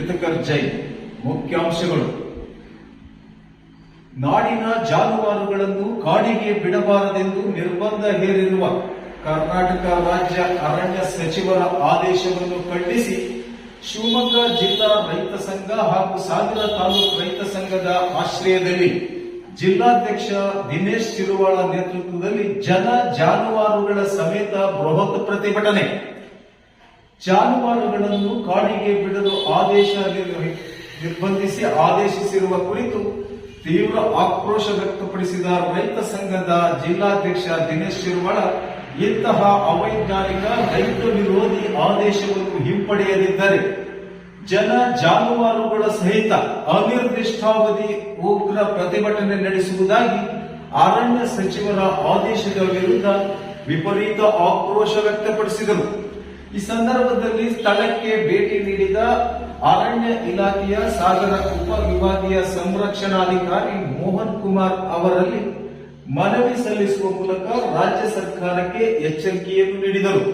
ಸುಲ್ಫಿಕರ್ ಜೈ, ಮುಖ್ಯಾಂಶಗಳು. ನಾಡಿನ ಜಾನುವಾರುಗಳನ್ನು ಕಾಡಿಗೆ ಬಿಡಬಾರದೆಂದು ನಿರ್ಬಂಧ ಹೇರಿರುವ ಕರ್ನಾಟಕ ರಾಜ್ಯ ಅರಣ್ಯ ಸಚಿವರ ಆದೇಶವನ್ನು ಖಂಡಿಸಿ, ಶಿವಮೊಗ್ಗ ಜಿಲ್ಲಾ ರೈತ ಸಂಘ ಹಾಗೂ ಸಾಗರ ತಾಲೂಕು ರೈತ ಸಂಘದ ಆಶ್ರಯದಲ್ಲಿ ಜಿಲ್ಲಾಧ್ಯಕ್ಷ ದಿನೇಶ್ ತಿರುವಾಳ ನೇತೃತ್ವದಲ್ಲಿ ಜನ ಜಾನುವಾರುಗಳ ಸಮೇತ ಬೃಹತ್ ಪ್ರತಿಭಟನೆ. ಜಾನುವಾರುಗಳನ್ನು ಕಾಡಿಗೆ ಬಿಡಲು ಆದೇಶ ನಿರ್- ನಿರ್ಬಂಧಿಸಿ ಆದೇಶಿಸಿರುವ ಕುರಿತು ತೀವ್ರ ಆಕ್ರೋಶ ವ್ಯಕ್ತಪಡಿಸಿದ ರೈತ ಸಂಘದ ಜಿಲ್ಲಾಧ್ಯಕ್ಷ ದಿನೇಶ್ ಶಿರ್ವಾಳ, ಇಂತಹ ಅವೈಜ್ಞಾನಿಕ ರೈತ ವಿರೋಧಿ ಆದೇಶವನ್ನು ಹಿಂಪಡೆಯದಿದ್ದರೆ ಜನ ಜಾನುವಾರುಗಳ ಸಹಿತ ಅನಿರ್ದಿಷ್ಟಾವಧಿ ಉಗ್ರ ಪ್ರತಿಭಟನೆ ನಡೆಸುವುದಾಗಿ ಅರಣ್ಯ ಸಚಿವರ ಆದೇಶದ ವಿರುದ್ಧ ವಿಪರೀತ ಆಕ್ರೋಶ ವ್ಯಕ್ತಪಡಿಸಿದರು. ಈ ಸಂದರ್ಭದಲ್ಲಿ ಸ್ಥಳಕ್ಕೆ ಭೇಟಿ ನೀಡಿದ ಅರಣ್ಯ ಇಲಾಖೆಯ ಸಾಗರ ಉಪ ವಿಭಾಗೀಯ ಸಂರಕ್ಷಣಾಧಿಕಾರಿ ಮೋಹನ್ ಕುಮಾರ್ ಅವರಲ್ಲಿ ಮನವಿ ಸಲ್ಲಿಸುವ ಮೂಲಕ ರಾಜ್ಯ ಸರ್ಕಾರಕ್ಕೆ ಎಚ್ಚರಿಕೆಯನ್ನು ನೀಡಿದರು.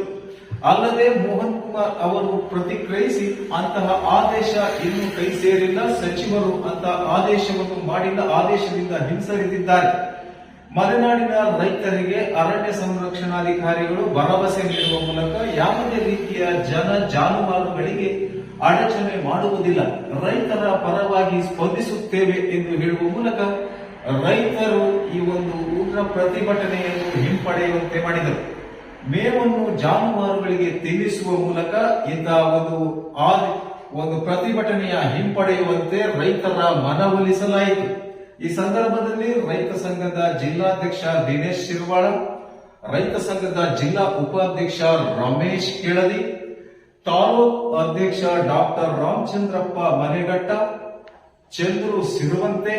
ಅಲ್ಲದೆ ಮೋಹನ್ ಕುಮಾರ್ ಅವರು ಪ್ರತಿಕ್ರಿಯಿಸಿ, ಅಂತಹ ಆದೇಶ ಇನ್ನೂ ಕೈ ಸೇರಿಲ್ಲ ಸಚಿವರು ಅಂತಹ ಆದೇಶವನ್ನು ಮಾಡಿಲ್ಲ, ಆದೇಶದಿಂದ ಹಿಂಸರಿದಿದ್ದಾರೆ. ಮಲೆನಾಡಿನ ರೈತರಿಗೆ ಅರಣ್ಯ ಸಂರಕ್ಷಣಾಧಿಕಾರಿಗಳು ಭರವಸೆ ನೀಡುವ ಮೂಲಕ ಯಾವುದೇ ರೀತಿಯ ಜನ ಜಾನುವಾರುಗಳಿಗೆ ಅಡಚಣೆ ಮಾಡುವುದಿಲ್ಲ. ರೈತರ ಪರವಾಗಿ ಸ್ಪಂದಿಸುತ್ತೇವೆ ಎಂದು ಹೇಳುವ ಮೂಲಕ ರೈತರು ಈ ಒಂದು ಉಗ್ರ ಪ್ರತಿಭಟನೆಯನ್ನು ಹಿಂಪಡೆಯುವಂತೆ ಮಾಡಿದರು. ಮೇವನ್ನು ಜಾನುವಾರುಗಳಿಗೆ ತಿನ್ನಿಸುವ ಮೂಲಕ ಇಂತಹ ಒಂದು ಒಂದು ಪ್ರತಿಭಟನೆಯ ಹಿಂಪಡೆಯುವಂತೆ ರೈತರ ಮನವೊಲಿಸಲಾಯಿತು. ಈ ಸಂದರ್ಭದಲ್ಲಿ ರೈತ ಸಂಘದ ಜಿಲ್ಲಾಧ್ಯಕ್ಷ ದಿನೇಶ್ ಶಿರ್ವಾಳ ರೈತ ಸಂಘದ ಜಿಲ್ಲಾ ಉಪಾಧ್ಯಕ್ಷ ರಮೇಶ್ ಕೆಳದಿ ತಾಲೂಕ್ ಅಧ್ಯಕ್ಷ ಡಾಕ್ಟರ್ ರಾಮಚಂದ್ರಪ್ಪ ಮನೆಗಟ್ಟ ಚಂದ್ರು ಸಿರುವಂತೆ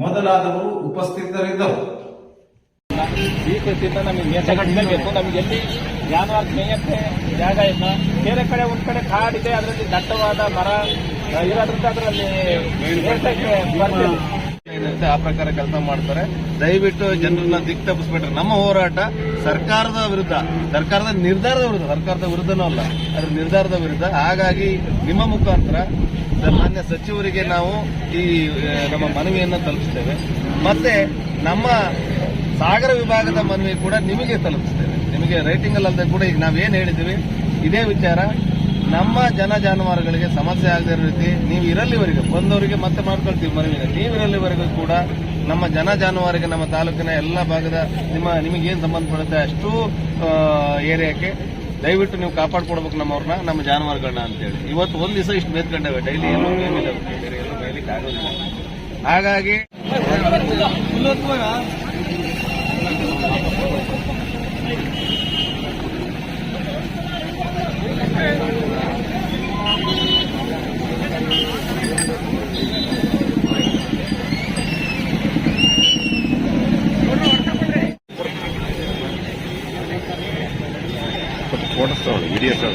ಮೊದಲಾದವರು ಉಪಸ್ಥಿತರಿದ್ದರು. ಈ ಕೃತಿಯಿಂದ ನಮಗೆ ಬೇಕು ನಮಗೆ ಎಲ್ಲಿ ಜಾನುವಾರು ಮೇಯಕ್ಕೆ ಜಾಗ ಇಲ್ಲ. ಬೇರೆ ಕಡೆ ಒಂದ್ ಕಡೆ ಕಾಡಿದೆ ಅದರಲ್ಲಿ ದಟ್ಟವಾದ ಮರ ಇರೋದ್ರಿಂದ ಅದರಲ್ಲಿ ಏನಿರುತ್ತೆ ಆ ಪ್ರಕಾರ ಕೆಲಸ ಮಾಡ್ತಾರೆ. ದಯವಿಟ್ಟು ಜನರನ್ನ ದಿಕ್ ತಪ್ಪಿಸ್ಬಿಟ್ರೆ ನಮ್ಮ ಹೋರಾಟ ಸರ್ಕಾರದ ವಿರುದ್ಧ, ಸರ್ಕಾರದ ನಿರ್ಧಾರದ ವಿರುದ್ಧ, ಸರ್ಕಾರದ ವಿರುದ್ಧನೂ ಅಲ್ಲ ಅದ್ರ ನಿರ್ಧಾರದ ವಿರುದ್ಧ. ಹಾಗಾಗಿ ನಿಮ್ಮ ಮುಖಾಂತರ ಮಾನ್ಯ ಸಚಿವರಿಗೆ ನಾವು ಈ ನಮ್ಮ ಮನವಿಯನ್ನು ತಲುಪಿಸ್ತೇವೆ. ಮತ್ತೆ ನಮ್ಮ ಸಾಗರ ವಿಭಾಗದ ಮನವಿ ಕೂಡ ನಿಮಗೆ ತಲುಪಿಸ್ತೇವೆ. ನಿಮಗೆ ರೈಟಿಂಗ್ ಅಲ್ಲದೆ ಕೂಡ ಈಗ ನಾವೇನು ಹೇಳಿದ್ದೀವಿ, ಇದೇ ವಿಚಾರ. ನಮ್ಮ ಜನ ಜಾನುವಾರುಗಳಿಗೆ ಸಮಸ್ಯೆ ಆಗದೇ ಇರೋ ರೀತಿ ನೀವು ಇರಲ್ಲಿವರೆಗೂ, ಬಂದವರಿಗೆ ಮತ್ತೆ ಮಾಡ್ಕೊಳ್ತೀವಿ ಮನವಿನ ನೀವು ಇರಲ್ಲಿವರೆಗೂ ಕೂಡ ನಮ್ಮ ಜನ ಜಾನುವಾರಿಗೆ, ನಮ್ಮ ತಾಲೂಕಿನ ಎಲ್ಲ ಭಾಗದ ನಿಮ್ಮ ನಿಮಗೇನು ಸಂಬಂಧಪಡುತ್ತೆ ಅಷ್ಟು ಏರಿಯಾಕ್ಕೆ ದಯವಿಟ್ಟು ನೀವು ಕಾಪಾಡ್ಕೊಡ್ಬೇಕು ನಮ್ಮವ್ರನ್ನ, ನಮ್ಮ ಜಾನುವಾರುಗಳನ್ನ ಅಂತೇಳಿ. ಇವತ್ತು ಒಂದು ದಿವಸ ಇಷ್ಟು ಮೇತ್ಕೊಂಡೇವೆ ಡೈಲಿ ಎಲ್ಲೂ ಏನಿಲ್ಲ, ಬೇರೆ ಎಲ್ಲೂ ಆಗೋದಿಲ್ಲ. ಹಾಗಾಗಿ ஃபோட்டோஸோட வீடியோஸோட